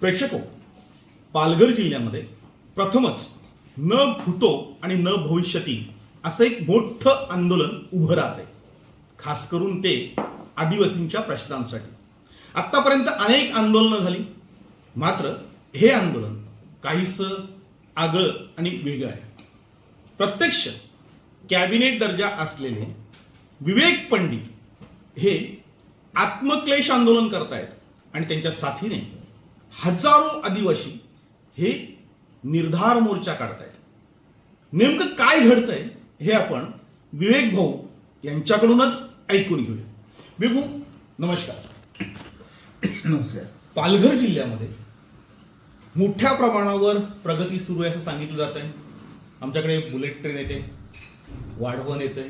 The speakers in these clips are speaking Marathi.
प्रेक्षको पालघर जिल्ह्यामध्ये प्रथमच न भूतो आणि न भविष्यती असं एक मोठं आंदोलन उभं राहत आहे खास करून ते आदिवासींच्या प्रश्नांसाठी. आत्तापर्यंत अनेक आंदोलनं झाली. मात्र हे आंदोलन काहीसं आगळं आणि वेगळं आहे. प्रत्यक्ष कॅबिनेट दर्जा असलेले विवेक पंडित हे आत्मक्लेश आंदोलन करतायत आणि त्यांच्या साथीने हजारो आदिवासी हे निर्धार मोर्चा काढतायत. नेमकं काय घडतंय हे आपण विवेक भाऊ यांच्याकडूनच ऐकून घेऊया. भाऊ नमस्कार. नमस्कार. पालघर जिल्ह्यामध्ये मोठ्या प्रमाणावर प्रगती सुरू आहे असं सांगितलं जात आहे आमच्याकडे बुलेट ट्रेन येते वाढवण येते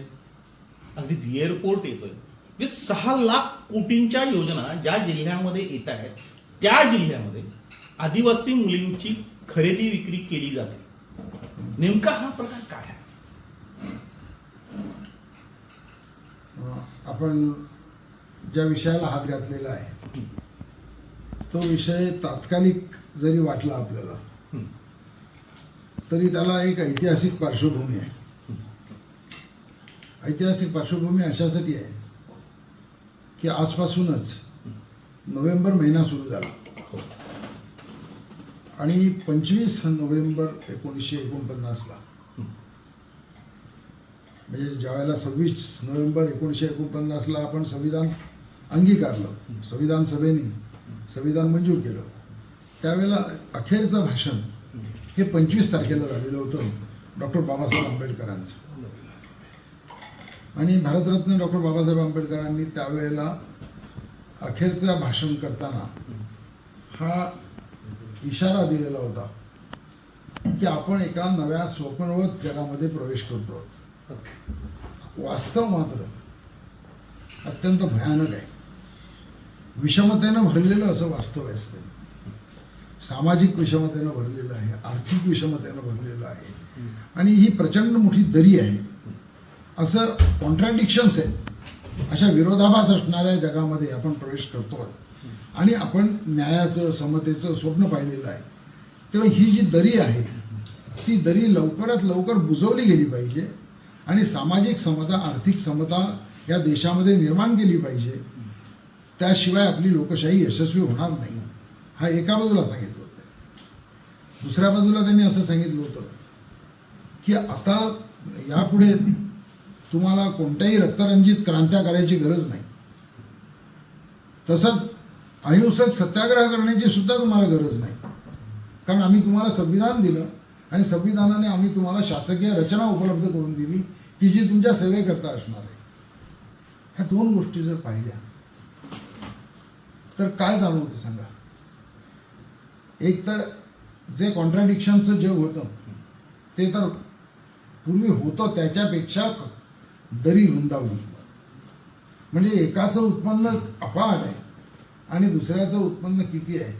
अगदीच एअरपोर्ट येतोय. म्हणजे सहा लाख कोटींच्या योजना ज्या जिल्ह्यामध्ये येत आहेत त्या जिल्ह्यामध्ये आदिवासी मुलींची खरेदी विक्री केली जाते. नेमका हा प्रकार काय आहे? आपण ज्या विषयाला हात घातलेला आहे तो विषय तात्कालिक जरी वाटला आपल्याला. तरी त्याला एक ऐतिहासिक पार्श्वभूमी आहे. ऐतिहासिक पार्श्वभूमी अशासाठी आहे की आजपासूनच नोव्हेंबर महिना सुरू झाला. हो. आणि पंचवीस नोव्हेंबर एकोणीसशे एकोणपन्नासला म्हणजे ज्यावेळेला सव्वीस नोव्हेंबर एकोणीसशे एकोणपन्नासला आपण संविधान अंगीकारलं संविधान सभेने संविधान मंजूर केलं त्यावेळेला अखेरचं भाषण हे पंचवीस तारखेला झालेलं होतं डॉक्टर बाबासाहेब आंबेडकरांचं. आणि भारतरत्न डॉक्टर बाबासाहेब आंबेडकरांनी त्यावेळेला अखेरचं भाषण करताना हा इशारा दिलेला होता की आपण एका नव्या स्वप्नवत जगामध्ये प्रवेश करतो. आहोत वास्तव मात्र अत्यंत भयानक आहे. विषमतेनं भरलेलं असं वास्तव आहे असतं सामाजिक विषमतेनं भरलेलं आहे आर्थिक विषमतेनं भरलेलं आहे. आणि ही प्रचंड मोठी दरी आहे. असं कॉन्ट्रॅडिक्शन्स आहेत. अशा विरोधाभास असणाऱ्या जगामध्ये आपण प्रवेश करतो आणि आपण न्यायाचं समतेचं स्वप्न पाहिलेलं आहे. तेव्हा ही जी दरी आहे ती दरी लवकरात लवकर बुजवली गेली पाहिजे आणि सामाजिक समता आर्थिक समता या देशामध्ये निर्माण केली पाहिजे. त्याशिवाय आपली लोकशाही यशस्वी होणार नाही. हा एका बाजूला सांगितलं होतं. दुसऱ्या बाजूला त्यांनी असं सांगितलं होतं की आता यापुढे तुम्हाला कोणत्याही रक्तरंजित क्रांत्या करायची गरज नाही. तसंच अहिंसक सत्याग्रह करण्याची सुद्धा तुम्हाला गरज नाही. कारण आम्ही तुम्हाला संविधान दिलं आणि संविधानाने आम्ही तुम्हाला शासकीय रचना उपलब्ध करून दिली की जी तुमच्या सेवेकरता असणार आहे. ह्या दोन गोष्टी जर पाहिल्या तर काय जाणवतं सांगा? एक तर जे कॉन्ट्राडिक्शनचं जग होतं ते तर पूर्वी होतं त्याच्यापेक्षा दरी रुंदावली. म्हणजे एकाचं उत्पन्न अफाट आहे आणि दुसऱ्याचं उत्पन्न किती आहे?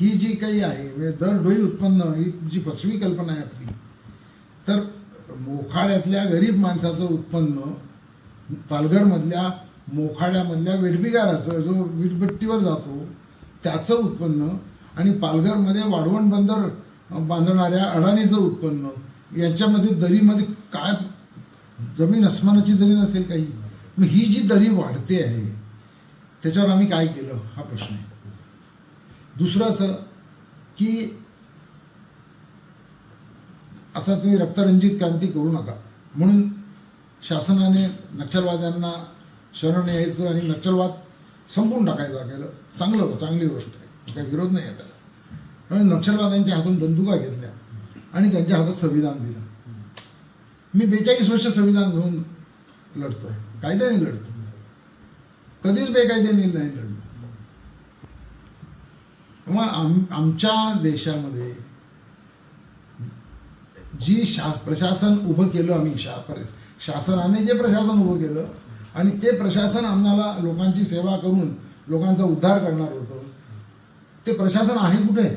ही जी काही आहे म्हणजे दरडोई उत्पन्न ही जी फसवी कल्पना आहे आपली तर मोखाड्यातल्या गरीब माणसाचं उत्पन्न पालघरमधल्या मोखाड्यामधल्या वेठबिगाराचं जो वीटभट्टीवर जातो त्याचं उत्पन्न आणि पालघरमध्ये वाढवण बंदर बांधणाऱ्या अडाणीचं उत्पन्न यांच्यामध्ये दरीमध्ये काय जमीन अस्मानाची दरी नसेल काही. मग ही जी दरी वाढते आहे त्याच्यावर आम्ही काय केलं? हा प्रश्न आहे. दुसरं असं की असा तुम्ही रक्तरंजित क्रांती करू नका. म्हणून शासनाने नक्षलवाद्यांना शरण यायचं आणि नक्षलवाद संपून टाकायचा केलं. चांगलं चांगली गोष्ट आहे. काही विरोध नाही आहे त्याला. नक्षलवाद्यांच्या हातून बंदुका घेतल्या आणि त्यांच्या हातात संविधान दिलं. मी बेचाळीस वर्ष संविधान घेऊन लढतो आहे कायद्याने लढतो. कधीच बेकायद्याने नाही लढलो मग आम आमच्या देशामध्ये जी शा प्रशासन उभं केलं आम्ही शा पर- शासनाने जे प्रशासन उभं केलं आणि ते प्रशासन आम्हाला लोकांची सेवा करून लोकांचा उद्धार करणार होतं ते प्रशासन आहे कुठे?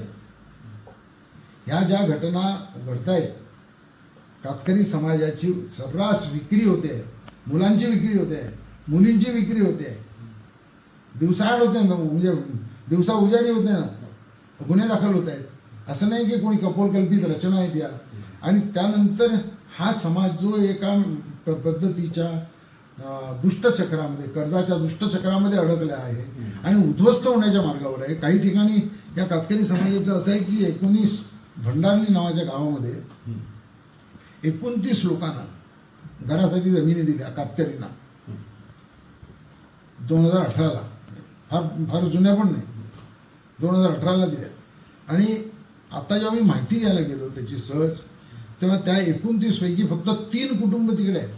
ह्या ज्या घटना घडतायत कातकरी समाजाची सर्रास विक्री होते मुलांची विक्री होते मुलींची विक्री होते. दिवसाआड होते ना म्हणजे दिवसा उजाडी होते ना. गुन्हे दाखल होत आहेत. असं नाही की कोणी कपोलकल्पित रचना आहेत या आणि त्यानंतर हा समाज जो एका प- पद्धतीच्या दुष्टचक्रामध्ये कर्जाच्या दुष्टचक्रामध्ये अडकला आहे आणि उद्ध्वस्त होण्याच्या मार्गावर आहे. काही ठिकाणी या कातकरी समाजाचं असं आहे की एकोणीस भंडारणी नावाच्या गावामध्ये एकोणतीस लोकांना घरासाठी जमिनी दिल्या कातकरींना दोन हजार अठराला. फार फार जुन्या पण नाही. दोन हजार अठराला दिल्या. आणि आता जेव्हा मी माहिती घ्यायला गेलो त्याची सहज तेव्हा त्या एकोणतीसपैकी फक्त तीन कुटुंब तिकडे आहेत.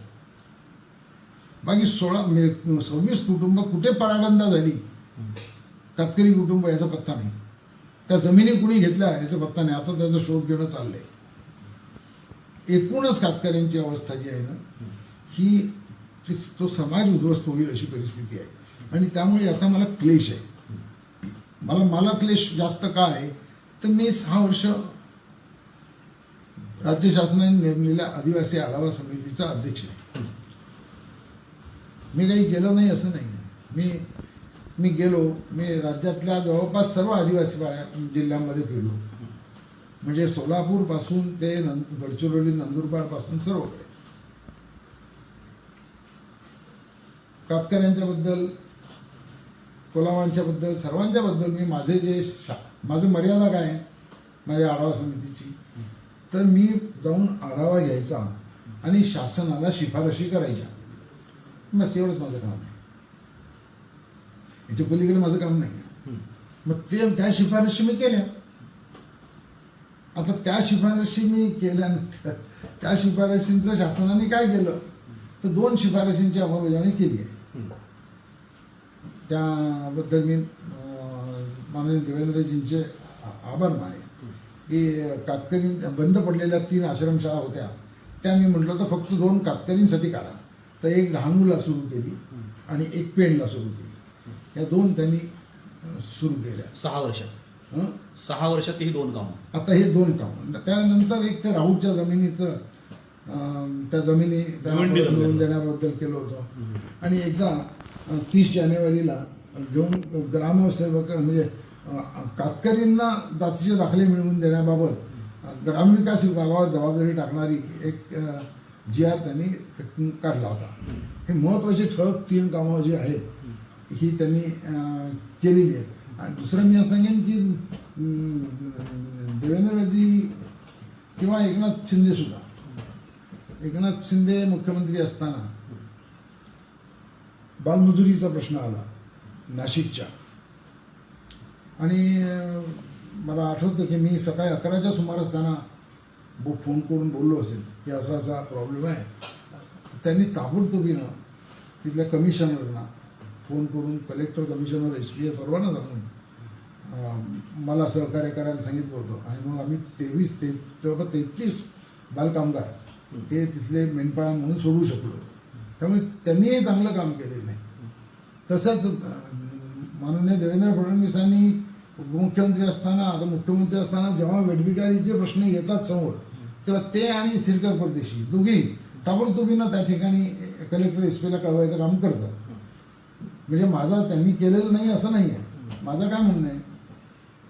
बाकी सोळा मे- सव्वीस कुटुंब कुठे परागंदा झाली? कातकरी कुटुंब याचा पत्ता नाही. त्या जमिनी कुणी घेतल्या याचा पत्ता नाही. आता त्याचा शोध घेणं चाललंय. एकूणच कातकऱ्यांची अवस्था जी आहे ना ही ती- तो समाज उद्ध्वस्त होईल अशी परिस्थिती आहे. आणि त्यामुळे याचा मला क्लेश आहे. मला मला क्लेश जास्त का आहे? तर मी सहा वर्ष राज्य शासनाने नेमलेल्या आदिवासी आढावा समितीचा अध्यक्ष आहे. मी काही गेलो नाही असं नाही. मी मी गेलो मी राज्यातल्या जवळपास सर्व आदिवासी जिल्ह्यांमध्ये फिरलो. म्हणजे सोलापूरपासून ते नं गडचिरोली नंदुरबारपासून सर्वकडे कातकऱ्यांच्याबद्दल कोलावांच्याबद्दल सर्वांच्याबद्दल मी माझे जे शा माझं मर्यादा काय आहे? माझ्या आढावा समितीची. तर मी जाऊन आढावा घ्यायचा आणि शासनाला शिफारशी करायच्या. बस एवढंच माझं काम आहे. याच्या पलीकडे माझं काम नाही आहे. मग ते त्या शिफारशी मी केल्या. आता त्या शिफारशी मी केल्यानंतर त्या शिफारशींचं शासनाने काय केलं? तर दोन शिफारशींची अंमलबजावणी केली आहे. त्याबद्दल मी माननीय देवेंद्रजींचे आभार माने की कातकरी बंद पडलेल्या तीन आश्रमशाळा होत्या त्या मी म्हटलं तर फक्त दोन कातकरींसाठी काढा. तर एक डहाणूला सुरू केली आणि एक पेणला सुरू केली. या दोन त्यांनी सुरू केल्या. सहा वर्षात? सहा वर्षात ही दोन कामं. आता हे दोन काम. त्यानंतर एक ते राहुलच्या जमिनीचं अं, त्या जमिनी त्यांना मिळून दिलं. मिळवून देण्याबद्दल केलं होतं. आणि एकदा तीस जानेवारीला घेऊन ग्रामसेवक म्हणजे अं, कातकरींना जातीचे दाखले मिळवून देण्याबाबत अं, ग्रामविकास विभागावर जबाबदारी टाकणारी एक जी आर त्यांनी काढला होता. हे महत्त्वाची ठळक तीन कामं जी आहेत ही त्यांनी अं, केलेली आहेत. आणि दुसरं मी असं सांगेन की देवेंद्रजी किंवा एकनाथ शिंदे सुद्धा. एकनाथ शिंदे मुख्यमंत्री असताना बालमजुरीचा प्रश्न आला नाशिकच्या. आणि मला आठवतं की मी सकाळी अकराच्या सुमारास त्यांना बो फोन करून बोललो असेल की असा असा प्रॉब्लेम आहे. त्यांनी ताबडतोबीनं तिथल्या कमिशनरना फोन करून collector commissioner S P A सर्वांना सांगून मला सहकार्य करायला सांगितलं होतं. आणि मग आम्ही तेवीस ते तेव्हा तेहतीस बालकामगार हे तिथले मेंढपाळा म्हणून सोडू शकलो. त्यामुळे त्यांनीही चांगलं काम केलेलं आहे. तसंच माननीय देवेंद्र फडणवीसांनी उपमुख्यमंत्री असताना आता मुख्यमंत्री असताना जेव्हा वेठबिगारीचे प्रश्न येतात समोर तेव्हा ते आणि सिरकर परदेशी दोघी ताबडतोबीनं त्या ठिकाणी कलेक्टर एस पीला कळवायचं काम करतात. म्हणजे माझा त्यांनी केलेलं नाही असं नाही आहे माझं काय म्हणणं आहे?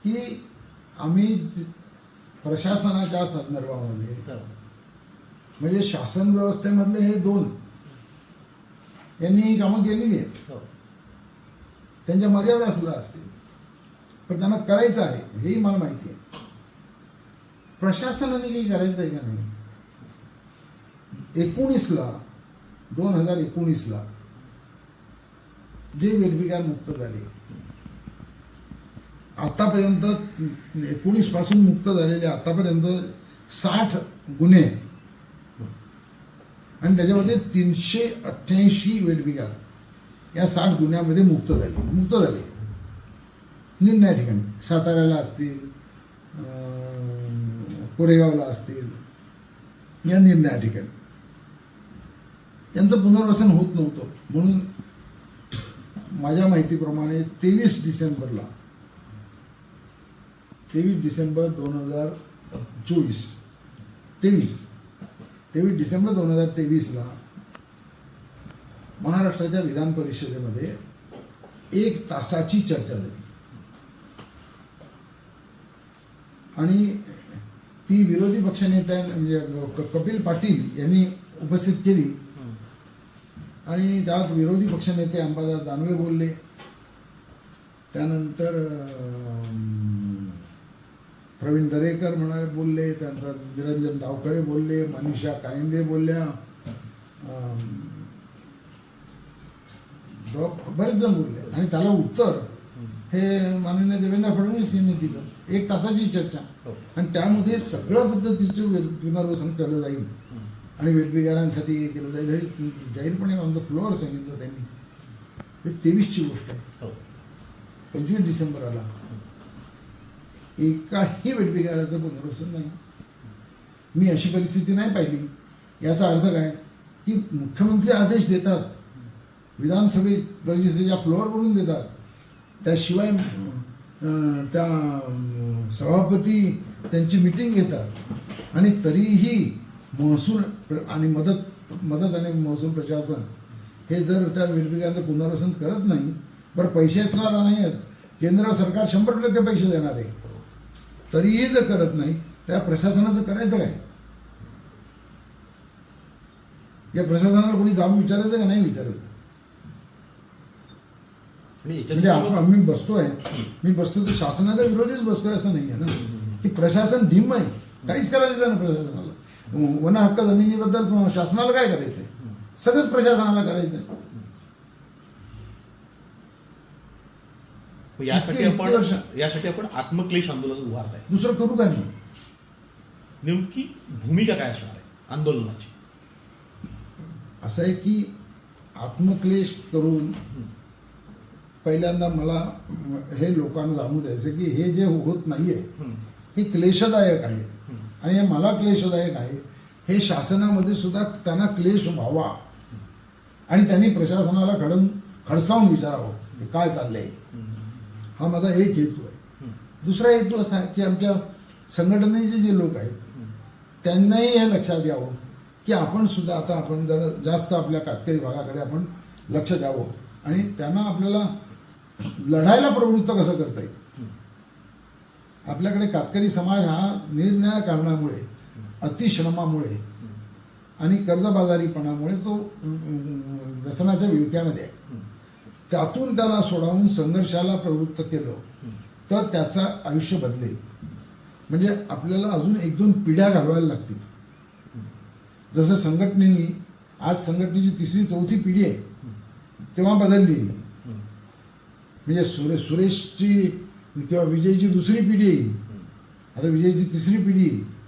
की आम्ही प्रशासनाच्या संदर्भामध्ये म्हणजे शासन व्यवस्थेमधले हे दोन यांनी ही कामं केलेली आहेत. त्यांच्या मर्यादा सुद्धा असतील. पण त्यांना करायचं आहे हेही मला माहिती आहे. प्रशासनाने काही करायचं आहे का नाही? एकोणीसला दोन हजार एकोणीसला जे वेदविकार मुक्त झाले. आतापर्यंत एकोणीसपासून मुक्त झालेले आतापर्यंत साठ गुन्हे. आहेत आणि त्याच्यामध्ये तीनशे अठ्ठ्याऐंशी वेदविकार या साठ गुन्ह्यामध्ये मुक्त झाले. मुक्त झाले. निर्णय ठिकाणी. साताऱ्याला असतील कोरेगावला असतील या निर्णया ठिकाणी. यांचं पुनर्वसन होत नव्हतं. म्हणून माझ्या माहितीप्रमाणे तेवीस डिसेंबरला तेवीस डिसेंबर दोन हजार चोवीस तेवीस तेवीस डिसेंबर दोन हजार तेवीसला महाराष्ट्राच्या विधान परिषदेमध्ये एक तासाची चर्चा झाली. आणि ती विरोधी पक्षनेत्या म्हणजे क- कपिल पाटील यांनी उपस्थित केली. आणि त्यात विरोधी पक्षनेते अंबादास दानवे बोलले. त्यानंतर प्रवीण दरेकर म्हणाले बोलले. त्यानंतर निरंजन डावकरे बोलले मनीषा कायंदे बोलल्या. बरेच जण बोलले. आणि त्याला उत्तर हे माननीय देवेंद्र फडणवीस यांनी दिलं. एक तासाची चर्चा. हो. आणि त्यामध्ये सगळ्या पद्धतीचं पुनर्वसन केलं जाईल आणि हे केलं जाईल. हे जाहीरपणे ऑन द फ्लोअर सांगितलं त्यांनी. हे तेवीसची गोष्ट आहे. हो. पंचवीस डिसेंबर आला. एकाही वेठबिगाराचं पुनर्वसन नाही. मी अशी परिस्थिती नाही पाहिली. याचा अर्थ काय? की मुख्यमंत्री आदेश देतात. विधानसभेत परिषदेच्या फ्लोअरवरून देतात. त्याशिवाय त्या सभापती त्यांची मिटिंग घेतात. आणि तरीही महसूल आणि मदत मदत आणि महसूल प्रशासन हे जर त्या वेठबिगारांचं पुनर्वसन करत नाही बरं पैसे असणार नाही आहेत केंद्र सरकार शंभर टक्के पैसे देणार आहे. तरीही जर करत नाही त्या प्रशासनाचं करायचं काय? या प्रशासनाला कोणी जाऊन विचारायचं का? नाही विचारायचं. म्हणजे आपण मी बसतोय. मी बसतो तर शासनाच्या विरोधीच बसतोय असं नाही आहे ना की प्रशासन ढिम आहे. काहीच करायचं ना प्रशासनाला. वन हक्क जमिनीबद्दल शासनाला काय करायचंय? सगळंच प्रशासनाला करायचंय. यासाठी आपण यासाठी आपण आत्मक्लेश आंदोलन उभारताय दुसरं करू का मी नेमकी भूमिका काय असणार आहे आंदोलनाची? असं आहे की आत्मक्लेश करून पहिल्यांदा मला हे लोकांना जाणून द्यायचं की हे जे होत नाहीये हम्म. हे क्लेशदायक आहे. आणि हे मला क्लेशदायक आहे. हे शासनामध्ये सुद्धा त्यांना क्लेश व्हावा. आणि त्यांनी प्रशासनाला खडून खडसावून विचारावं काय चाललंय? हा माझा एक हेतू आहे. दुसरा हेतू असा आहे की आमच्या संघटनेचे जे लोक आहेत त्यांनाही हे लक्षात यावं की आपण सुद्धा आता आपण जरा जास्त आपल्या कातकरी भागाकडे आपण लक्ष द्यावं. आणि त्यांना आपल्याला लढायला प्रवृत्त कसं करता येईल? आपल्याकडे कातकरी समाज हा निरनिराळ्या कारणामुळे अतिश्रमामुळे आणि कर्जबाजारीपणामुळे तो व्यसनाच्या विळक्यामध्ये आहे. त्यातून त्याला सोडावून संघर्षाला प्रवृत्त केलं तर त्याचं आयुष्य बदलेल. म्हणजे आपल्याला अजून एक दोन पिढ्या घालवायला लागतील. जसं संघटनेनी आज संघटनेची तिसरी चौथी पिढी आहे तेव्हा बदलली. म्हणजे सुरेश सुरेशची किंवा विजयची दुसरी पिढी येईल. आता विजयची तिसरी पिढी येईल.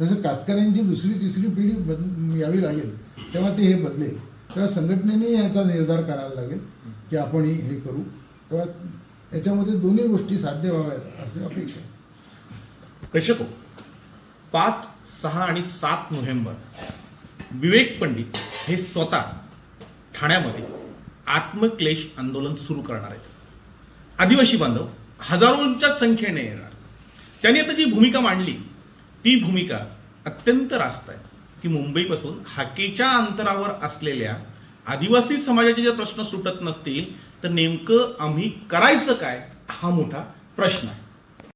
तसं कातकऱ्यांची दुसरी तिसरी पिढी बद यावी लागेल. तेव्हा ते हे बदलेल. तेव्हा संघटनेने याचा निर्धार करायला लागेल की आपण हे करू. तेव्हा याच्यामध्ये दोन्ही गोष्टी साध्य व्हाव्यात अशी अपेक्षा आहे. प्रेक्षको पाच सहा आणि सात नोव्हेंबर विवेक पंडित हे स्वतः ठाण्यामध्ये आत्मक्लेश आंदोलन सुरू करणार आहेत. आदिवासी बांधव हजारोंच्या संख्येने येणार. त्यांनी आता जी भूमिका मांडली ती भूमिका अत्यंत रास्त आहे. की मुंबईपासून हाकेच्या अंतरावर असलेल्या आदिवासी समाजाचे जर प्रश्न सुटत नसतील तर नेमकं आम्ही करायचं काय? हा मोठा प्रश्न आहे.